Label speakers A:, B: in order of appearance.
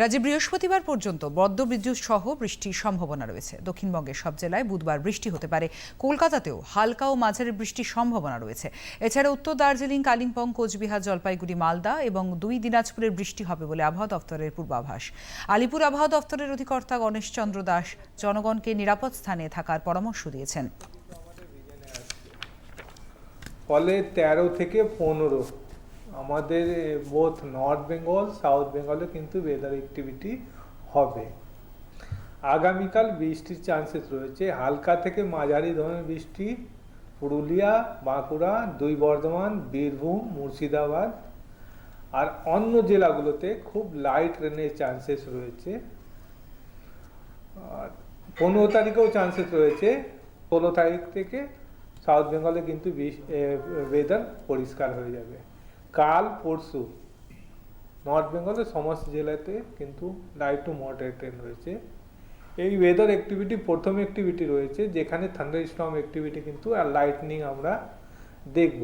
A: রাজ্যে বৃহস্পতিবার পর্যন্ত বজ্রবিদ্যুৎ সহ বৃষ্টির সম্ভাবনা রয়েছে। দক্ষিণবঙ্গের সব জেলায় বুধবার বৃষ্টি হতে পারে। কলকাতাতেও হালকা ও মাঝারি বৃষ্টির সম্ভাবনা রয়েছে। এছাড়া উত্তর দার্জিলিং, কালিম্পং, কোচবিহার, জলপাইগুড়ি, মালদা এবং দুই দিনাজপুরের বৃষ্টি হবে বলে আবহাওয়া দফতরের পূর্বাভাস। আলিপুর আবহাওয়া দফতরের অধিকর্তা গণেশ চন্দ্র দাস জনগণকে নিরাপদ স্থানে থাকার পরামর্শ দিয়েছেন।
B: ফলে তেরো থেকে পনেরো আমাদের বোথ নর্থ বেঙ্গল সাউথ বেঙ্গলে কিন্তু ওয়েদার অ্যাক্টিভিটি হবে। আগামীকাল বৃষ্টির চান্সেস রয়েছে। হালকা থেকে মাঝারি ধরনের বৃষ্টি, পুরুলিয়া, বাঁকুড়া, দুই বর্ধমান, বীরভূম, মুর্শিদাবাদ আর অন্য জেলাগুলোতে খুব লাইট রেনের চান্সেস রয়েছে। আর পনেরো তারিখেও চান্সেস রয়েছে। ষোলো তারিখ থেকে সাউথ বেঙ্গলে কিন্তু ওয়েদার পরিষ্কার হয়ে যাবে। কাল পরশু নর্থ বেঙ্গলের সমস্ত জেলাতে কিন্তু লাইট টু মডারেট ট্রেন রয়েছে। এই ওয়েদার অ্যাক্টিভিটি প্রথম অ্যাক্টিভিটি রয়েছে, যেখানে থান্ডার স্টর্ম অ্যাক্টিভিটি কিন্তু আর লাইটনিং আমরা দেখব।